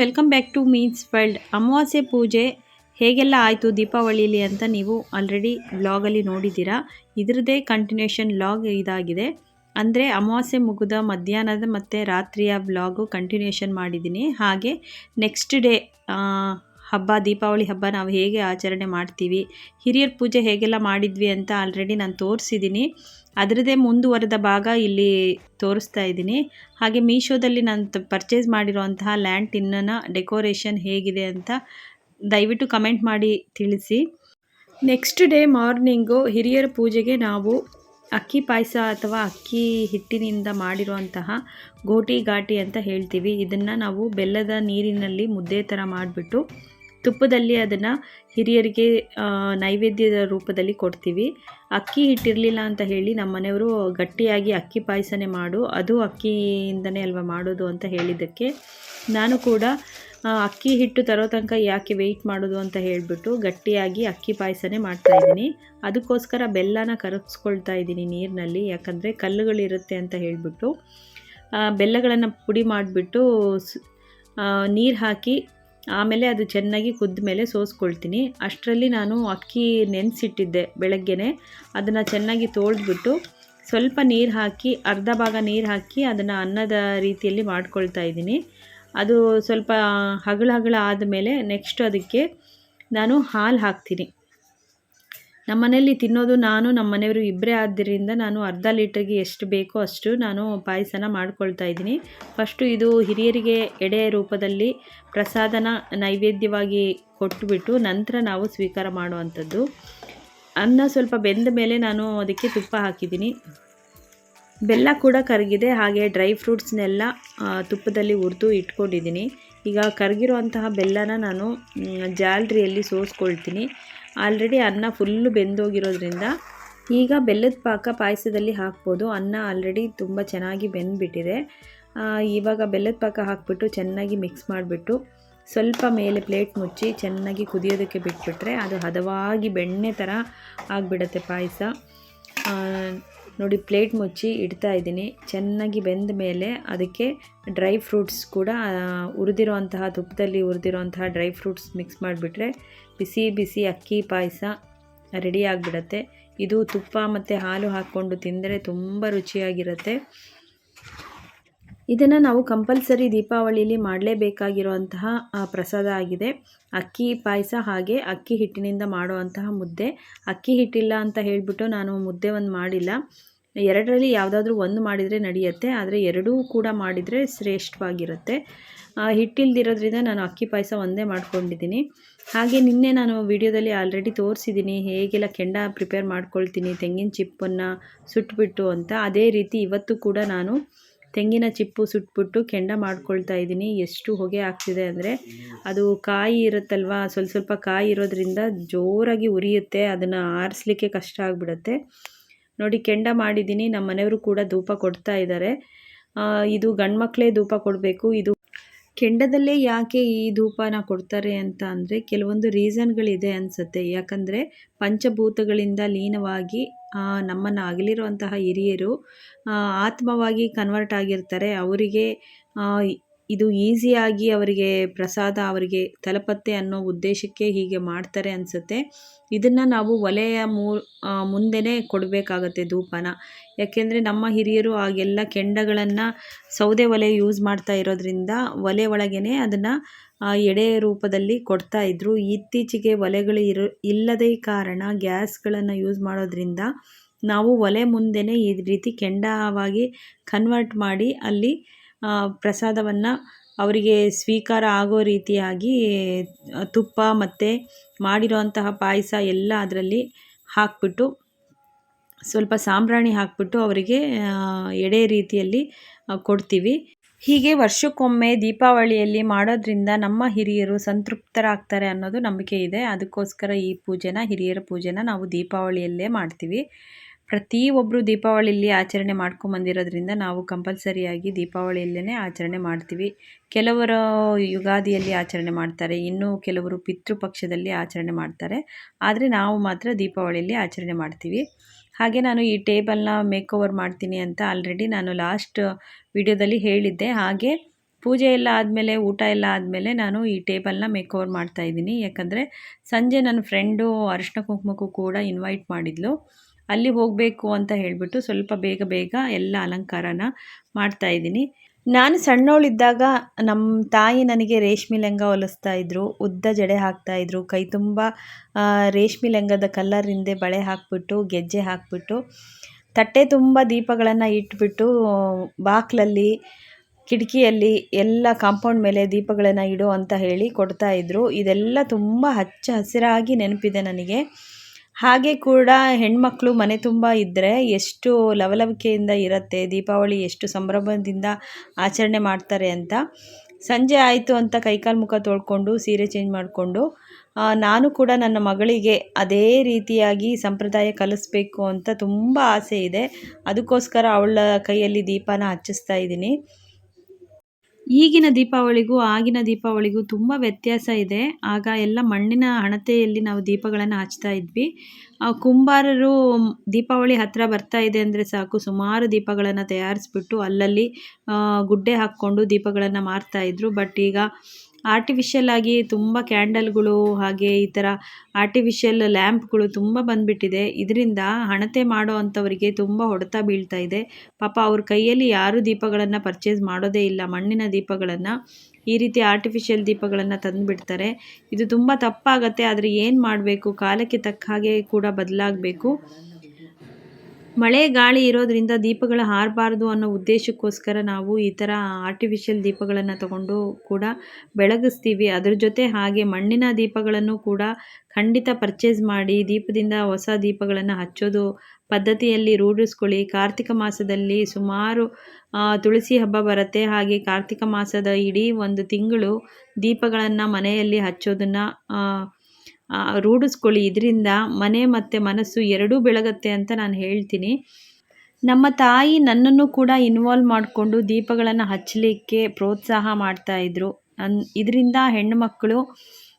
Welcome back to means world Amavasya ಪೂಜೆ ಹೇಗೆಲ್ಲ ಆಯಿತು ದೀಪಾವಳಿಲಿ ಅಂತ ನೀವು ಆಲ್ರೆಡಿ ವ್ಲಾಗಲ್ಲಿ ನೋಡಿದ್ದೀರಾ. ಇದ್ರದ್ದೇ ಕಂಟಿನ್ಯೂಷನ್ ವ್ಲಾಗ್ ಇದಾಗಿದೆ. ಅಂದರೆ ಅಮಾವಾಸ್ಯೆ ಮುಗಿದ ಮಧ್ಯಾಹ್ನದ ಮತ್ತು ರಾತ್ರಿಯ ವ್ಲಾಗು ಕಂಟಿನ್ಯೂಷನ್ ಮಾಡಿದ್ದೀನಿ. ಹಾಗೆ ನೆಕ್ಸ್ಟ್ ಡೇ ಹಬ್ಬ, ದೀಪಾವಳಿ ಹಬ್ಬ ನಾವು ಹೇಗೆ ಆಚರಣೆ ಮಾಡ್ತೀವಿ, ಹಿರಿಯರ ಪೂಜೆ ಹೇಗೆಲ್ಲ ಮಾಡಿದ್ವಿ ಅಂತ ಆಲ್ರೆಡಿ ನಾನು ತೋರಿಸಿದ್ದೀನಿ ಅದರದೇ ಮುಂದುವರೆದ ಭಾಗ ಇಲ್ಲಿ ತೋರಿಸ್ತಾ ಇದ್ದೀನಿ. ಹಾಗೆ ಮೀಶೋದಲ್ಲಿ ನಾನು ಪರ್ಚೇಸ್ ಮಾಡಿರೋಂತಹ ಲ್ಯಾಂಡ್ ಟಿನ್ನನ ಡೆಕೋರೇಷನ್ ಹೇಗಿದೆ ಅಂತ ದಯವಿಟ್ಟು ಕಮೆಂಟ್ ಮಾಡಿ ತಿಳಿಸಿ. ನೆಕ್ಸ್ಟ್ ಡೇ ಮಾರ್ನಿಂಗು ಹಿರಿಯರ ಪೂಜೆಗೆ ನಾವು ಅಕ್ಕಿ ಪಾಯಸ ಅಥವಾ ಅಕ್ಕಿ ಹಿಟ್ಟಿನಿಂದ ಮಾಡಿರುವಂತಹ ಗೋಟಿ ಘಾಟಿ ಅಂತ ಹೇಳ್ತೀವಿ. ಇದನ್ನು ನಾವು ಬೆಲ್ಲದ ನೀರಿನಲ್ಲಿ ಮುದ್ದೆ ಥರ ಮಾಡಿಬಿಟ್ಟು ತುಪ್ಪದಲ್ಲಿ ಅದನ್ನು ಹಿರಿಯರಿಗೆ ನೈವೇದ್ಯದ ರೂಪದಲ್ಲಿ ಕೊಡ್ತೀವಿ. ಅಕ್ಕಿ ಹಿಟ್ಟಿರಲಿಲ್ಲ ಅಂತ ಹೇಳಿ ನಮ್ಮ ಮನೆಯವರು ಗಟ್ಟಿಯಾಗಿ ಅಕ್ಕಿ ಪಾಯಸನೇ ಮಾಡು, ಅದು ಅಕ್ಕಿಯಿಂದನೇ ಅಲ್ವಾ ಮಾಡೋದು ಅಂತ ಹೇಳಿದ್ದಕ್ಕೆ. ನಾನು ಕೂಡ ಅಕ್ಕಿ ಹಿಟ್ಟು ತರೋ ತನಕ ಯಾಕೆ ವೆಯ್ಟ್ ಮಾಡೋದು ಅಂತ ಹೇಳಿಬಿಟ್ಟು ಗಟ್ಟಿಯಾಗಿ ಅಕ್ಕಿ ಪಾಯಸನೇ ಮಾಡ್ತಾಯಿದ್ದೀನಿ ಅದಕ್ಕೋಸ್ಕರ ಬೆಲ್ಲನ ಕರಗಿಸ್ಕೊಳ್ತಾ ಇದ್ದೀನಿ ನೀರಿನಲ್ಲಿ, ಯಾಕಂದರೆ ಕಲ್ಲುಗಳಿರುತ್ತೆ ಅಂತ ಹೇಳಿಬಿಟ್ಟು. ಬೆಲ್ಲಗಳನ್ನು ಪುಡಿ ಮಾಡಿಬಿಟ್ಟು ನೀರು ಹಾಕಿ ಆಮೇಲೆ ಅದು ಚೆನ್ನಾಗಿ ಕುದ್ದ ಮೇಲೆ ಸೋಸ್ಕೊಳ್ತೀನಿ. ಅಷ್ಟರಲ್ಲಿ ನಾನು ಅಕ್ಕಿ ನೆನೆಸಿಟ್ಟಿದ್ದೆ ಬೆಳಗ್ಗೆನೆ. ಅದನ್ನು ಚೆನ್ನಾಗಿ ತೊಳೆದ್ಬಿಟ್ಟು ಸ್ವಲ್ಪ ನೀರು ಹಾಕಿ, ಅರ್ಧ ಭಾಗ ನೀರು ಹಾಕಿ ಅದನ್ನು ಅನ್ನದ ರೀತಿಯಲ್ಲಿ ಮಾಡ್ಕೊಳ್ತಾ ಇದ್ದೀನಿ. ಅದು ಸ್ವಲ್ಪ ಹಗಳ ಹಗಳ ಆದಮೇಲೆ ನೆಕ್ಸ್ಟ್ ಅದಕ್ಕೆ ನಾನು ಹಾಲು ಹಾಕ್ತೀನಿ. ನಮ್ಮ ಮನೆಯಲ್ಲಿ ತಿನ್ನೋದು ನಾನು ನಮ್ಮ ಮನೆಯವರು ಇಬ್ಬರೇ ಆದ್ದರಿಂದ ನಾನು ಅರ್ಧ ಲೀಟ್ರಿಗೆ ಎಷ್ಟು ಬೇಕೋ ಅಷ್ಟು ನಾನು ಪಾಯಸನ ಮಾಡ್ಕೊಳ್ತಾ ಇದ್ದೀನಿ. ಫಸ್ಟು ಇದು ಹಿರಿಯರಿಗೆ ಎಡೆ ರೂಪದಲ್ಲಿ ಪ್ರಸಾದನ ನೈವೇದ್ಯವಾಗಿ ಕೊಟ್ಟುಬಿಟ್ಟು ನಂತರ ನಾವು ಸ್ವೀಕಾರ ಮಾಡುವಂಥದ್ದು. ಅನ್ನ ಸ್ವಲ್ಪ ಬೆಂದ ಮೇಲೆ ನಾನು ಅದಕ್ಕೆ ತುಪ್ಪ ಹಾಕಿದ್ದೀನಿ. ಬೆಲ್ಲ ಕೂಡ ಕರಗಿದೆ, ಹಾಗೆ ಡ್ರೈ ಫ್ರೂಟ್ಸ್ನೆಲ್ಲ ತುಪ್ಪದಲ್ಲಿ ಹುರಿದು ಇಟ್ಕೊಂಡಿದ್ದೀನಿ. ಈಗ ಕರಗಿರುವಂತಹ ಬೆಲ್ಲನ ನಾನು ಜಾಲ್ರಿಯಲ್ಲಿ ಸೋಸ್ಕೊಳ್ತೀನಿ. ಆಲ್ರೆಡಿ ಅನ್ನ ಫುಲ್ಲು ಬೆಂದೋಗಿರೋದ್ರಿಂದ ಈಗ ಬೆಲ್ಲದ ಪಾಕ ಪಾಯಸದಲ್ಲಿ ಹಾಕ್ಬೋದು. ಅನ್ನ ಆಲ್ರೆಡಿ ತುಂಬ ಚೆನ್ನಾಗಿ ಬೆಂದ್ಬಿಟ್ಟಿದೆ. ಇವಾಗ ಬೆಲ್ಲದ ಪಾಕ ಹಾಕ್ಬಿಟ್ಟು ಚೆನ್ನಾಗಿ ಮಿಕ್ಸ್ ಮಾಡಿಬಿಟ್ಟು ಸ್ವಲ್ಪ ಮೇಲೆ ಪ್ಲೇಟ್ ಮುಚ್ಚಿ ಚೆನ್ನಾಗಿ ಕುದಿಯೋದಕ್ಕೆ ಬಿಟ್ಬಿಟ್ರೆ ಅದು ಹದವಾಗಿ ಬೆಣ್ಣೆ ಥರ ಆಗಿಬಿಡತ್ತೆ ಪಾಯಸ. ನೋಡಿ, ಪ್ಲೇಟ್ ಮುಚ್ಚಿ ಇಡ್ತಾ ಇದ್ದೀನಿ. ಚೆನ್ನಾಗಿ ಬೆಂದ ಮೇಲೆ ಅದಕ್ಕೆ ಡ್ರೈ ಫ್ರೂಟ್ಸ್ ಕೂಡ ಹುರಿದಿರೋಂತಹ ತುಪ್ಪದಲ್ಲಿ ಹುರಿದಿರೋಂತಹ ಡ್ರೈ ಫ್ರೂಟ್ಸ್ ಮಿಕ್ಸ್ ಮಾಡಿಬಿಟ್ರೆ ಬಿಸಿ ಬಿಸಿ ಅಕ್ಕಿ ಪಾಯಸ ರೆಡಿ ಆಗಿಬಿಡತ್ತೆ. ಇದು ತುಪ್ಪ ಮತ್ತು ಹಾಲು ಹಾಕ್ಕೊಂಡು ತಿಂದರೆ ತುಂಬ ರುಚಿಯಾಗಿರುತ್ತೆ. ಇದನ್ನು ನಾವು ಕಂಪಲ್ಸರಿ ದೀಪಾವಳಿಯಲ್ಲಿ ಮಾಡಲೇಬೇಕಾಗಿರುವಂತಹ ಪ್ರಸಾದ ಆಗಿದೆ. ಅಕ್ಕಿ ಪಾಯಸ ಹಾಗೆ ಅಕ್ಕಿ ಹಿಟ್ಟಿನಿಂದ ಮಾಡುವಂತಹ ಮುದ್ದೆ. ಅಕ್ಕಿ ಹಿಟ್ಟಿಲ್ಲ ಅಂತ ಹೇಳಿಬಿಟ್ಟು ನಾನು ಮುದ್ದೆ ಒಂದು ಮಾಡಿಲ್ಲ. ಎರಡರಲ್ಲಿ ಯಾವುದಾದ್ರೂ ಒಂದು ಮಾಡಿದರೆ ನಡೆಯುತ್ತೆ, ಆದರೆ ಎರಡೂ ಕೂಡ ಮಾಡಿದರೆ ಶ್ರೇಷ್ಠವಾಗಿರುತ್ತೆ. ಹಿಟ್ಟಿಲ್ದಿರೋದ್ರಿಂದ ನಾನು ಅಕ್ಕಿ ಪಾಯಸ ಒಂದೇ ಮಾಡ್ಕೊಂಡಿದ್ದೀನಿ. ಹಾಗೆ ನಿನ್ನೆ ನಾನು ವಿಡಿಯೋದಲ್ಲಿ ಆಲ್ರೆಡಿ ತೋರಿಸಿದ್ದೀನಿ, ಹೇಗೆಲ್ಲ ಕೆಂಡ ಪ್ರಿಪೇರ್ ಮಾಡ್ಕೊಳ್ತೀನಿ, ತೆಂಗಿನ ಚಿಪ್ಪನ್ನು ಸುಟ್ಬಿಟ್ಟು ಅಂತ. ಅದೇ ರೀತಿ ಇವತ್ತು ಕೂಡ ನಾನು ತೆಂಗಿನ ಚಿಪ್ಪು ಸುಟ್ಬಿಟ್ಟು ಕೆಂಡ ಮಾಡ್ಕೊಳ್ತಾ ಇದ್ದೀನಿ. ಎಷ್ಟು ಹೊಗೆ ಆಗ್ತಿದೆ ಅಂದರೆ ಅದು ಕಾಯಿ ಇರುತ್ತಲ್ವ, ಸ್ವಲ್ಪ ಸ್ವಲ್ಪ ಕಾಯಿ ಇರೋದ್ರಿಂದ ಜೋರಾಗಿ ಉರಿಯುತ್ತೆ, ಅದನ್ನು ಆರಿಸ್ಲಿಕ್ಕೆ ಕಷ್ಟ ಆಗಿಬಿಡುತ್ತೆ. ನೋಡಿ, ಕೆಂಡ ಮಾಡಿದ್ದೀನಿ. ನಮ್ಮ ಮನೆಯವರು ಕೂಡ ಧೂಪ ಕೊಡ್ತಾ ಇದ್ದಾರೆ. ಇದು ಗಂಡ್ಮಕ್ಳೇ ಧೂಪ ಕೊಡಬೇಕು. ಇದು ಕೆಂಡದಲ್ಲೇ ಯಾಕೆ ಈ ಧೂಪನ ಕೊಡ್ತಾರೆ ಅಂತ ಅಂದರೆ ಕೆಲವೊಂದು ರೀಸನ್ಗಳಿದೆ ಅನಿಸುತ್ತೆ. ಯಾಕಂದರೆ ಪಂಚಭೂತಗಳಿಂದ ಲೀನವಾಗಿ ನಮ್ಮನ್ನು ಅಗಲಿರುವಂತಹ ಹಿರಿಯರು ಆತ್ಮವಾಗಿ ಕನ್ವರ್ಟ್ ಆಗಿರ್ತಾರೆ. ಅವರಿಗೆ ಇದು ಈಸಿಯಾಗಿ ಅವರಿಗೆ ಪ್ರಸಾದ, ಅವರಿಗೆ ತಲುಪತ್ತೆ ಅನ್ನೋ ಉದ್ದೇಶಕ್ಕೆ ಹೀಗೆ ಮಾಡ್ತಾರೆ ಅನಿಸುತ್ತೆ. ಇದನ್ನು ನಾವು ಒಲೆಯ ಮೂ ಮುಂದೆನೇ ಕೊಡಬೇಕಾಗತ್ತೆ ಧೂಪನ. ಯಾಕೆಂದರೆ ನಮ್ಮ ಹಿರಿಯರು ಆಗೆಲ್ಲ ಕೆಂಡಗಳನ್ನು ಸೌದೆ ಒಲೆ ಯೂಸ್ ಮಾಡ್ತಾ ಇರೋದ್ರಿಂದ ಒಲೆ ಒಳಗೇ ಅದನ್ನು ಎಡೆ ರೂಪದಲ್ಲಿ ಕೊಡ್ತಾ ಇದ್ದರು ಇತ್ತೀಚೆಗೆ ಒಲೆಗಳು ಇರೋ, ಇಲ್ಲದೇ ಕಾರಣ ಗ್ಯಾಸ್ಗಳನ್ನು ಯೂಸ್ ಮಾಡೋದ್ರಿಂದ ನಾವು ಒಲೆ ಮುಂದೆನೇ ಈ ರೀತಿ ಕೆಂಡವಾಗಿ ಕನ್ವರ್ಟ್ ಮಾಡಿ ಅಲ್ಲಿ ಪ್ರಸಾದವನ್ನು ಅವರಿಗೆ ಸ್ವೀಕಾರ ಆಗೋ ರೀತಿಯಾಗಿ ತುಪ್ಪ ಮತ್ತು ಮಾಡಿರೋಂತಹ ಪಾಯಸ ಎಲ್ಲ ಅದರಲ್ಲಿ ಹಾಕಿಬಿಟ್ಟು, ಸ್ವಲ್ಪ ಸಾಂಬ್ರಾಣಿ ಹಾಕಿಬಿಟ್ಟು ಅವರಿಗೆ ಎಡೆ ರೀತಿಯಲ್ಲಿ ಕೊಡ್ತೀವಿ. ಹೀಗೆ ವರ್ಷಕ್ಕೊಮ್ಮೆ ದೀಪಾವಳಿಯಲ್ಲಿ ಮಾಡೋದ್ರಿಂದ ನಮ್ಮ ಹಿರಿಯರು ಸಂತೃಪ್ತರಾಗ್ತಾರೆ ಅನ್ನೋದು ನಂಬಿಕೆ ಇದೆ. ಅದಕ್ಕೋಸ್ಕರ ಈ ಪೂಜೆನ, ಹಿರಿಯರ ಪೂಜೆನ ನಾವು ದೀಪಾವಳಿಯಲ್ಲೇ ಮಾಡ್ತೀವಿ. ಪ್ರತಿಯೊಬ್ಬರು ದೀಪಾವಳಿಯಲ್ಲಿ ಆಚರಣೆ ಮಾಡ್ಕೊಂಬಂದಿರೋದ್ರಿಂದ ನಾವು ಕಂಪಲ್ಸರಿಯಾಗಿ ದೀಪಾವಳಿಯಲ್ಲೇ ಆಚರಣೆ ಮಾಡ್ತೀವಿ. ಕೆಲವರು ಯುಗಾದಿಯಲ್ಲಿ ಆಚರಣೆ ಮಾಡ್ತಾರೆ, ಇನ್ನು ಕೆಲವರು ಪಿತೃಪಕ್ಷದಲ್ಲಿ ಆಚರಣೆ ಮಾಡ್ತಾರೆ. ಆದರೆ ನಾವು ಮಾತ್ರ ದೀಪಾವಳಿಯಲ್ಲಿ ಆಚರಣೆ ಮಾಡ್ತೀವಿ. ಹಾಗೆ ನಾನು ಈ ಟೇಬಲ್ನ ಮೇಕ್ ಓವರ್ ಮಾಡ್ತೀನಿ ಅಂತ ಆಲ್ರೆಡಿ ನಾನು ಲಾಸ್ಟ್ ವಿಡಿಯೋದಲ್ಲಿ ಹೇಳಿದ್ದೆ. ಹಾಗೆ ಪೂಜೆ ಎಲ್ಲ ಆದಮೇಲೆ, ಊಟ ಎಲ್ಲ ಆದಮೇಲೆ ನಾನು ಈ ಟೇಬಲ್ನ ಮೇಕ್ ಓವರ್ ಮಾಡ್ತಾ ಇದ್ದೀನಿ. ಯಾಕಂದರೆ ಸಂಜೆ ನನ್ನ ಫ್ರೆಂಡು ಅರಿಶಿನ ಕುಂಕುಮಕ್ಕೂ ಕೂಡ ಇನ್ವೈಟ್ ಮಾಡಿದ್ಲು. ಅಲ್ಲಿ ಹೋಗಬೇಕು ಅಂತ ಹೇಳಿಬಿಟ್ಟು ಸ್ವಲ್ಪ ಬೇಗ ಬೇಗ ಎಲ್ಲ ಅಲಂಕಾರನ ಮಾಡ್ತಾ ಇದ್ದೀನಿ. ನಾನು ಸಣ್ಣವಳಿದ್ದಾಗ ನಮ್ಮ ತಾಯಿ ನನಗೆ ರೇಷ್ಮೆ ಲೆಂಗ ಹೊಲಿಸ್ತಾ ಇದ್ರು, ಉದ್ದ ಜಡೆ ಹಾಕ್ತಾ ಇದ್ರು, ಕೈ ತುಂಬ ರೇಷ್ಮೆ ಲೆಂಗದ ಕಲ್ಲರಿಂದೆ ಬಳೆ ಹಾಕ್ಬಿಟ್ಟು, ಗೆಜ್ಜೆ ಹಾಕ್ಬಿಟ್ಟು, ತಟ್ಟೆ ತುಂಬ ದೀಪಗಳನ್ನು ಇಟ್ಬಿಟ್ಟು, ಬಾಕ್ಲಲ್ಲಿ, ಕಿಟಕಿಯಲ್ಲಿ ಎಲ್ಲ ಕಾಂಪೌಂಡ್ ಮೇಲೆ ದೀಪಗಳನ್ನು ಇಡು ಅಂತ ಹೇಳಿ ಕೊಡ್ತಾ ಇದ್ರು. ಇದೆಲ್ಲ ತುಂಬ ಹಚ್ಚ ಹಸಿರಾಗಿ ನೆನಪಿದೆ ನನಗೆ. ಹಾಗೆ ಕೂಡ ಹೆಣ್ಮಕ್ಳು ಮನೆ ತುಂಬ ಇದ್ದರೆ ಎಷ್ಟು ಲವಲವಿಕೆಯಿಂದ ಇರುತ್ತೆ, ದೀಪಾವಳಿ ಎಷ್ಟು ಸಂಭ್ರಮದಿಂದ ಆಚರಣೆ ಮಾಡ್ತಾರೆ ಅಂತ. ಸಂಜೆ ಆಯಿತು ಅಂತ ಕೈಕಾಲು ಮುಖ ತೊಳ್ಕೊಂಡು, ಸೀರೆ ಚೇಂಜ್ ಮಾಡಿಕೊಂಡು ನಾನು ಕೂಡ ನನ್ನ ಮಗಳಿಗೆ ಅದೇ ರೀತಿಯಾಗಿ ಸಂಪ್ರದಾಯ ಕಲಿಸ್ಬೇಕು ಅಂತ ತುಂಬ ಆಸೆ ಇದೆ. ಅದಕ್ಕೋಸ್ಕರ ಅವಳ ಕೈಯಲ್ಲಿ ದೀಪನ ಹಚ್ಚಿಸ್ತಾ ಇದ್ದೀನಿ. ಈಗಿನ ದೀಪಾವಳಿಗೂ, ಆಗಿನ ದೀಪಾವಳಿಗೂ ತುಂಬ ವ್ಯತ್ಯಾಸ ಇದೆ. ಆಗ ಎಲ್ಲ ಮಣ್ಣಿನ ಹಣತೆಯಲ್ಲಿ ನಾವು ದೀಪಗಳನ್ನು ಹಚ್ತಾ ಇದ್ವಿ. ಕುಂಬಾರರು ದೀಪಾವಳಿ ಹತ್ತಿರ ಬರ್ತಾ ಇದೆ ಅಂದರೆ ಸಾಕು. ಸುಮಾರು ದೀಪಗಳನ್ನು ತಯಾರಿಸ್ಬಿಟ್ಟು ಅಲ್ಲಲ್ಲಿ ಗುಡ್ಡೆ ಹಾಕ್ಕೊಂಡು ದೀಪಗಳನ್ನು ಮಾರ್ತಾಯಿದ್ರು ಬಟ್ ಈಗ ಆರ್ಟಿಫಿಷಿಯಲ್ ಆಗಿ ತುಂಬ ಕ್ಯಾಂಡಲ್ಗಳು ಹಾಗೆ ಈ ಥರ ಆರ್ಟಿಫಿಷಿಯಲ್ ಲ್ಯಾಂಪ್ಗಳು ತುಂಬ ಬಂದ್ಬಿಟ್ಟಿದೆ. ಇದರಿಂದ ಹಣತೆ ಮಾಡೋ ಅಂಥವರಿಗೆ ತುಂಬ ಹೊಡೆತ ಬೀಳ್ತಾ ಇದೆ. ಪಾಪ ಅವ್ರ ಕೈಯಲ್ಲಿ ಯಾರೂ ದೀಪಗಳನ್ನು ಪರ್ಚೇಸ್ ಮಾಡೋದೇ ಇಲ್ಲ. ಮಣ್ಣಿನ ದೀಪಗಳನ್ನು ಈ ರೀತಿ ಆರ್ಟಿಫಿಷಿಯಲ್ ದೀಪಗಳನ್ನು ತಂದುಬಿಡ್ತಾರೆ. ಇದು ತುಂಬ ತಪ್ಪಾಗತ್ತೆ. ಆದರೆ ಏನು ಮಾಡಬೇಕು? ಕಾಲಕ್ಕೆ ತಕ್ಕ ಹಾಗೆ ಕೂಡ ಬದಲಾಗಬೇಕು. ಮಳೆ, ಗಾಳಿ ಇರೋದ್ರಿಂದ ದೀಪಗಳು ಹಾರಬಾರ್ದು ಅನ್ನೋ ಉದ್ದೇಶಕ್ಕೋಸ್ಕರ ನಾವು ಈ ಥರ ಆರ್ಟಿಫಿಷಿಯಲ್ ದೀಪಗಳನ್ನು ತಗೊಂಡು ಕೂಡ ಬೆಳಗಿಸ್ತೀವಿ. ಅದ್ರ ಜೊತೆ ಹಾಗೆ ಮಣ್ಣಿನ ದೀಪಗಳನ್ನು ಕೂಡ ಖಂಡಿತ ಪರ್ಚೇಸ್ ಮಾಡಿ, ದೀಪದಿಂದ ಹೊಸ ದೀಪಗಳನ್ನು ಹಚ್ಚೋದು ಪದ್ಧತಿಯಲ್ಲಿ ರೂಢಿಸ್ಕೊಳ್ಳಿ. ಕಾರ್ತಿಕ ಮಾಸದಲ್ಲಿ ಸುಮಾರು ತುಳಸಿ ಹಬ್ಬ ಬರುತ್ತೆ. ಹಾಗೆ ಕಾರ್ತಿಕ ಮಾಸದ ಇಡೀ ಒಂದು ತಿಂಗಳು ದೀಪಗಳನ್ನು ಮನೆಯಲ್ಲಿ ಹಚ್ಚೋದನ್ನು ರೂಢಿಸ್ಕೊಳ್ಳಿ. ಇದರಿಂದ ಮನೆ ಮತ್ತು ಮನಸ್ಸು ಎರಡೂ ಬೆಳಗತ್ತೆ ಅಂತ ನಾನು ಹೇಳ್ತೀನಿ. ನಮ್ಮ ತಾಯಿ ನನ್ನನ್ನು ಕೂಡ ಇನ್ವಾಲ್ವ್ ಮಾಡಿಕೊಂಡು ದೀಪಗಳನ್ನು ಹಚ್ಚಲಿಕ್ಕೆ ಪ್ರೋತ್ಸಾಹ ಮಾಡ್ತಾಯಿದ್ರು ನನ್ನ ಇದರಿಂದ ಹೆಣ್ಣು ಮಕ್ಕಳು ಆ,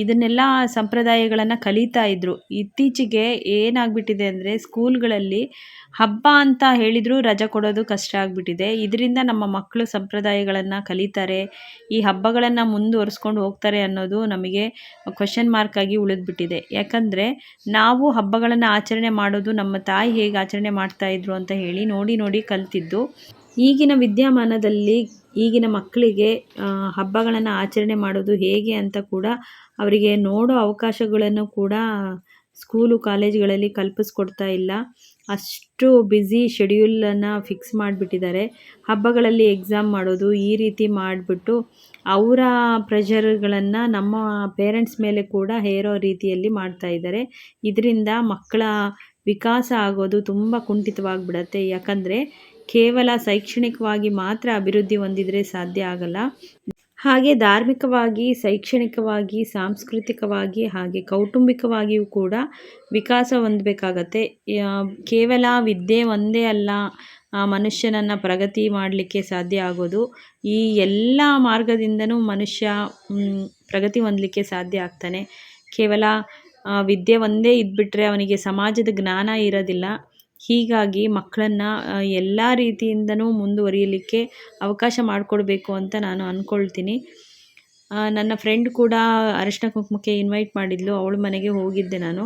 ಇದನ್ನೆಲ್ಲ ಸಂಪ್ರದಾಯಗಳನ್ನು ಕಲಿತಾ ಇದ್ದರು ಇತ್ತೀಚೆಗೆ ಏನಾಗ್ಬಿಟ್ಟಿದೆ ಅಂದರೆ ಸ್ಕೂಲ್ಗಳಲ್ಲಿ ಹಬ್ಬ ಅಂತ ಹೇಳಿದರೂ ರಜೆ ಕೊಡೋದು ಕಷ್ಟ ಆಗಿಬಿಟ್ಟಿದೆ. ಇದರಿಂದ ನಮ್ಮ ಮಕ್ಕಳು ಸಂಪ್ರದಾಯಗಳನ್ನು ಕಲಿತಾರೆ. ಈ ಹಬ್ಬಗಳನ್ನು ಮುಂದುವರಿಸ್ಕೊಂಡು ಹೋಗ್ತಾರೆ ಅನ್ನೋದು ನಮಗೆ ಕ್ವಶನ್ ಮಾರ್ಕ್ ಆಗಿ ಉಳಿದ್ಬಿಟ್ಟಿದೆ. ಯಾಕಂದರೆ ನಾವು ಹಬ್ಬಗಳನ್ನು ಆಚರಣೆ ಮಾಡೋದು ನಮ್ಮ ತಾಯಿ ಹೇಗೆ ಆಚರಣೆ ಮಾಡ್ತಾಯಿದ್ರು ಅಂತ ಹೇಳಿ ನೋಡಿ ನೋಡಿ ಕಲ್ತಿದ್ದು. ಈಗಿನ ವಿದ್ಯಮಾನದಲ್ಲಿ ಈಗಿನ ಮಕ್ಕಳಿಗೆ ಹಬ್ಬಗಳನ್ನು ಆಚರಣೆ ಮಾಡೋದು ಹೇಗೆ ಅಂತ ಕೂಡ ಅವರಿಗೆ ನೋಡೋ ಅವಕಾಶಗಳನ್ನು ಕೂಡ ಸ್ಕೂಲು, ಕಾಲೇಜುಗಳಲ್ಲಿ ಕಲ್ಪಿಸ್ಕೊಡ್ತಾ ಇಲ್ಲ. ಅಷ್ಟು ಬ್ಯುಸಿ ಶೆಡ್ಯೂಲನ್ನು ಫಿಕ್ಸ್ ಮಾಡಿಬಿಟ್ಟಿದ್ದಾರೆ. ಹಬ್ಬಗಳಲ್ಲಿ ಎಕ್ಸಾಮ್ ಮಾಡೋದು ಈ ರೀತಿ ಮಾಡಿಬಿಟ್ಟು ಅವರ ಪ್ರೆಷರ್ಗಳನ್ನು ನಮ್ಮ ಪೇರೆಂಟ್ಸ್ ಮೇಲೆ ಕೂಡ ಹೇರೋ ರೀತಿಯಲ್ಲಿ ಮಾಡ್ತಾ ಇದ್ದಾರೆ. ಇದರಿಂದ ಮಕ್ಕಳ ವಿಕಾಸ ಆಗೋದು ತುಂಬ ಕುಂಠಿತವಾಗಿಬಿಡತ್ತೆ. ಯಾಕಂದರೆ ಕೇವಲ ಶೈಕ್ಷಣಿಕವಾಗಿ ಮಾತ್ರ ಅಭಿವೃದ್ಧಿ ಹೊಂದಿದರೆ ಸಾಧ್ಯ ಆಗಲ್ಲ. ಹಾಗೆ ಧಾರ್ಮಿಕವಾಗಿ, ಶೈಕ್ಷಣಿಕವಾಗಿ, ಸಾಂಸ್ಕೃತಿಕವಾಗಿ ಹಾಗೆ ಕೌಟುಂಬಿಕವಾಗಿಯೂ ಕೂಡ ವಿಕಾಸ ಹೊಂದಬೇಕಾಗತ್ತೆ. ಕೇವಲ ವಿದ್ಯೆ ಒಂದೇ ಅಲ್ಲ ಮನುಷ್ಯನನ್ನು ಪ್ರಗತಿ ಮಾಡಲಿಕ್ಕೆ ಸಾಧ್ಯ ಆಗೋದು. ಈ ಎಲ್ಲ ಮಾರ್ಗದಿಂದನೂ ಮನುಷ್ಯ ಪ್ರಗತಿ ಹೊಂದಲಿಕ್ಕೆ ಸಾಧ್ಯ ಆಗ್ತಾನೆ. ಕೇವಲ ವಿದ್ಯೆ ಒಂದೇ ಇದ್ಬಿಟ್ರೆ ಅವನಿಗೆ ಸಮಾಜದ ಜ್ಞಾನ ಇರೋದಿಲ್ಲ. ಹೀಗಾಗಿ ಮಕ್ಕಳನ್ನು ಎಲ್ಲ ರೀತಿಯಿಂದಲೂ ಮುಂದುವರಿಯಲಿಕ್ಕೆ ಅವಕಾಶ ಮಾಡಿಕೊಡ್ಬೇಕು ಅಂತ ನಾನು ಅಂದ್ಕೊಳ್ತೀನಿ ನನ್ನ ಫ್ರೆಂಡ್ ಕೂಡ ಅರಿಶಿನ ಕುಂಕುಮಕ್ಕೆ ಇನ್ವೈಟ್ ಮಾಡಿದ್ಲು. ಅವಳ ಮನೆಗೆ ಹೋಗಿದ್ದೆ ನಾನು.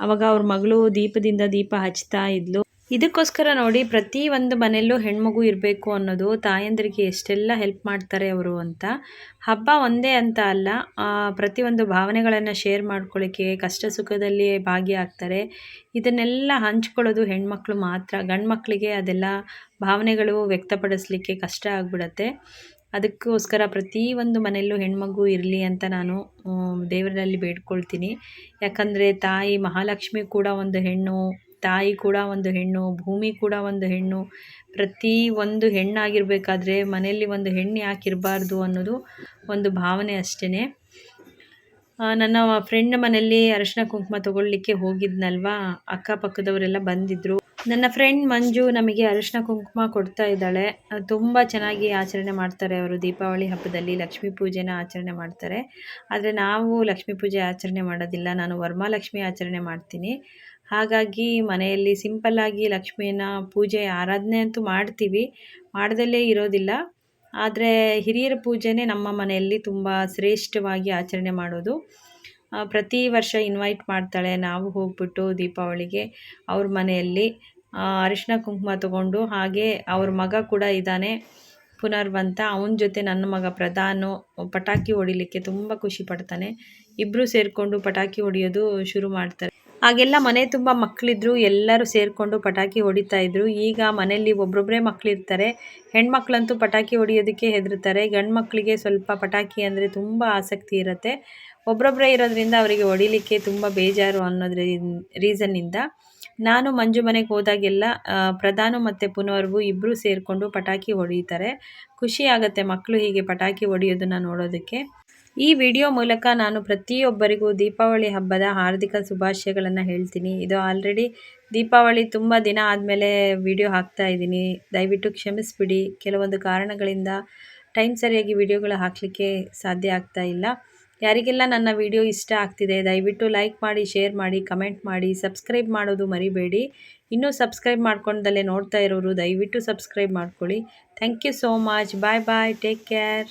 ಅವಾಗ ಅವ್ರ ಮಗಳು ದೀಪದಿಂದ ದೀಪ ಹಚ್ತಾ ಇದ್ಲು. ಇದಕ್ಕೋಸ್ಕರ ನೋಡಿ, ಪ್ರತಿ ಒಂದು ಮನೆಯಲ್ಲೂ ಹೆಣ್ಮಗು ಇರಬೇಕು ಅನ್ನೋದು, ತಾಯಂದರಿಗೆ ಎಷ್ಟೆಲ್ಲ ಹೆಲ್ಪ್ ಮಾಡ್ತಾರೆ ಅವರು ಅಂತ. ಹಬ್ಬ ಒಂದೇ ಅಂತ ಅಲ್ಲ ಪ್ರತಿಯೊಂದು ಭಾವನೆಗಳನ್ನು ಶೇರ್ ಮಾಡ್ಕೊಳ್ಳಿಕ್ಕೆ, ಕಷ್ಟ ಸುಖದಲ್ಲಿ ಭಾಗಿಯಾಗ್ತಾರೆ. ಇದನ್ನೆಲ್ಲ ಹಂಚ್ಕೊಳ್ಳೋದು ಹೆಣ್ಮಕ್ಳು ಮಾತ್ರ. ಗಂಡು ಮಕ್ಕಳಿಗೆ ಅದೆಲ್ಲ ಭಾವನೆಗಳು ವ್ಯಕ್ತಪಡಿಸ್ಲಿಕ್ಕೆ ಕಷ್ಟ ಆಗ್ಬಿಡತ್ತೆ. ಅದಕ್ಕೋಸ್ಕರ ಪ್ರತಿ ಒಂದು ಮನೆಯಲ್ಲೂ ಹೆಣ್ಮಗು ಇರಲಿ ಅಂತ ನಾನು ದೇವರಲ್ಲಿ ಬೇಡ್ಕೊಳ್ತೀನಿ. ಯಾಕಂದರೆ ತಾಯಿ ಮಹಾಲಕ್ಷ್ಮಿ ಕೂಡ ಒಂದು ಹೆಣ್ಣು ತಾಯಿ ಕೂಡ ಒಂದು ಹೆಣ್ಣು, ಭೂಮಿ ಕೂಡ ಒಂದು ಹೆಣ್ಣು. ಪ್ರತಿ ಒಂದು ಹೆಣ್ಣಾಗಿರಬೇಕಾದ್ರೆ ಮನೆಯಲ್ಲಿ ಒಂದು ಹೆಣ್ಣು ಯಾಕೆ ಅನ್ನೋದು ಒಂದು ಭಾವನೆ ಅಷ್ಟೇ ನನ್ನ ಫ್ರೆಂಡ್ ಮನೆಯಲ್ಲಿ ಅರಿಶಿನ ಕುಂಕುಮ ತಗೊಳ್ಳಿಕ್ಕೆ ಹೋಗಿದ್ನಲ್ವಾ? ಅಕ್ಕಪಕ್ಕದವರೆಲ್ಲ ಬಂದಿದ್ದರು ನನ್ನ ಫ್ರೆಂಡ್ ಮಂಜು ನಮಗೆ ಅರಿಶಿನ ಕುಂಕುಮ ಕೊಡ್ತಾ ಇದ್ದಾಳೆ. ತುಂಬ ಚೆನ್ನಾಗಿ ಆಚರಣೆ ಮಾಡ್ತಾರೆ ಅವರು. ದೀಪಾವಳಿ ಹಬ್ಬದಲ್ಲಿ ಲಕ್ಷ್ಮೀ ಪೂಜೆನ ಆಚರಣೆ ಮಾಡ್ತಾರೆ. ಆದರೆ ನಾವು ಲಕ್ಷ್ಮೀ ಪೂಜೆ ಆಚರಣೆ ಮಾಡೋದಿಲ್ಲ. ನಾನು ವರ್ಮಾಲಕ್ಷ್ಮಿ ಆಚರಣೆ ಮಾಡ್ತೀನಿ. ಹಾಗಾಗಿ ಮನೆಯಲ್ಲಿ ಸಿಂಪಲ್ಲಾಗಿ ಲಕ್ಷ್ಮಿಯನ್ನ ಪೂಜೆ, ಆರಾಧನೆ ಅಂತೂ ಮಾಡ್ತೀವಿ. ಮಾಡ್ದಲ್ಲೇ ಇರೋದಿಲ್ಲ. ಆದರೆ ಹಿರಿಯರ ಪೂಜೆನೇ ನಮ್ಮ ಮನೆಯಲ್ಲಿ ತುಂಬ ಶ್ರೇಷ್ಠವಾಗಿ ಆಚರಣೆ ಮಾಡೋದು. ಪ್ರತಿ ವರ್ಷ ಇನ್ವೈಟ್ ಮಾಡ್ತಾಳೆ. ನಾವು ಹೋಗ್ಬಿಟ್ಟು ದೀಪಾವಳಿಗೆ ಅವ್ರ ಮನೆಯಲ್ಲಿ ಅರಿಶಿನ ಕುಂಕುಮ ತಗೊಂಡು ಹಾಗೆ ಅವ್ರ ಮಗ ಕೂಡ ಇದ್ದಾನೆ, ಪುನರ್ವಂತ. ಅವನ ಜೊತೆ ನನ್ನ ಮಗ ಪ್ರಧಾನು ಪಟಾಕಿ ಹೊಡಿಲಿಕ್ಕೆ ತುಂಬ ಖುಷಿ ಪಡ್ತಾನೆ. ಇಬ್ಬರು ಸೇರಿಕೊಂಡು ಪಟಾಕಿ ಹೊಡೆಯೋದು ಶುರು ಮಾಡ್ತಾರೆ. ಹಾಗೆಲ್ಲ ಮನೆ ತುಂಬ ಮಕ್ಕಳಿದ್ರು ಎಲ್ಲರೂ ಸೇರಿಕೊಂಡು ಪಟಾಕಿ ಹೊಡಿತಾ ಇದ್ರು. ಈಗ ಮನೆಯಲ್ಲಿ ಒಬ್ಬೊಬ್ಬರೇ ಮಕ್ಕಳಿರ್ತಾರೆ ಹೆಣ್ಮಕ್ಳಂತೂ ಪಟಾಕಿ ಹೊಡಿಯೋದಕ್ಕೆ ಹೆದರ್ತಾರೆ ಗಂಡು ಮಕ್ಕಳಿಗೆ ಸ್ವಲ್ಪ ಪಟಾಕಿ ಅಂದರೆ ತುಂಬ ಆಸಕ್ತಿ ಇರುತ್ತೆ. ಒಬ್ಬೊಬ್ಬರೇ ಇರೋದ್ರಿಂದ ಅವರಿಗೆ ಹೊಡಿಲಿಕ್ಕೆ ತುಂಬ ಬೇಜಾರು ಅನ್ನೋದ್ರ, ರೀಸನ್ನಿಂದ. ನಾನು ಮಂಜು ಮನೆಗೆ ಹೋದಾಗೆಲ್ಲ ಪ್ರಧಾನು ಮತ್ತು ಪುನರ್ವು ಇಬ್ಬರು ಸೇರಿಕೊಂಡು ಪಟಾಕಿ ಹೊಡಿತಾರೆ. ಖುಷಿ ಆಗುತ್ತೆ ಮಕ್ಕಳು ಹೀಗೆ ಪಟಾಕಿ ಹೊಡೆಯೋದನ್ನು ನೋಡೋದಕ್ಕೆ. ಈ ವಿಡಿಯೋ ಮೂಲಕ ನಾನು ಪ್ರತಿಯೊಬ್ಬರಿಗೂ ದೀಪಾವಳಿ ಹಬ್ಬದ ಹಾರ್ದಿಕ ಶುಭಾಶಯಗಳನ್ನು ಹೇಳ್ತೀನಿ. ಇದು ಆಲ್ರೆಡಿ ದೀಪಾವಳಿ ತುಂಬ ದಿನ ಆದಮೇಲೆ ವಿಡಿಯೋ ಹಾಕ್ತಾ ಇದ್ದೀನಿ. ದಯವಿಟ್ಟು ಕ್ಷಮಿಸ್ಬಿಡಿ. ಕೆಲವೊಂದು ಕಾರಣಗಳಿಂದ ಟೈಮ್ ಸರಿಯಾಗಿ ವಿಡಿಯೋಗಳು ಹಾಕಲಿಕ್ಕೆ ಸಾಧ್ಯ ಆಗ್ತಾ ಇಲ್ಲ. ಯಾರಿಗೆಲ್ಲ ನನ್ನ ವಿಡಿಯೋ ಇಷ್ಟ ಆಗ್ತಿದೆ, ದಯವಿಟ್ಟು ಲೈಕ್ ಮಾಡಿ, ಶೇರ್ ಮಾಡಿ, ಕಮೆಂಟ್ ಮಾಡಿ, ಸಬ್ಸ್ಕ್ರೈಬ್ ಮಾಡೋದು ಮರಿಬೇಡಿ. ಇನ್ನೂ ಸಬ್ಸ್ಕ್ರೈಬ್ ಮಾಡ್ಕೊಂಡಲ್ಲೇ ನೋಡ್ತಾ ಇರೋರು, ದಯವಿಟ್ಟು ಸಬ್ಸ್ಕ್ರೈಬ್ ಮಾಡ್ಕೊಳ್ಳಿ. Thank you so much. Bye bye. Take care.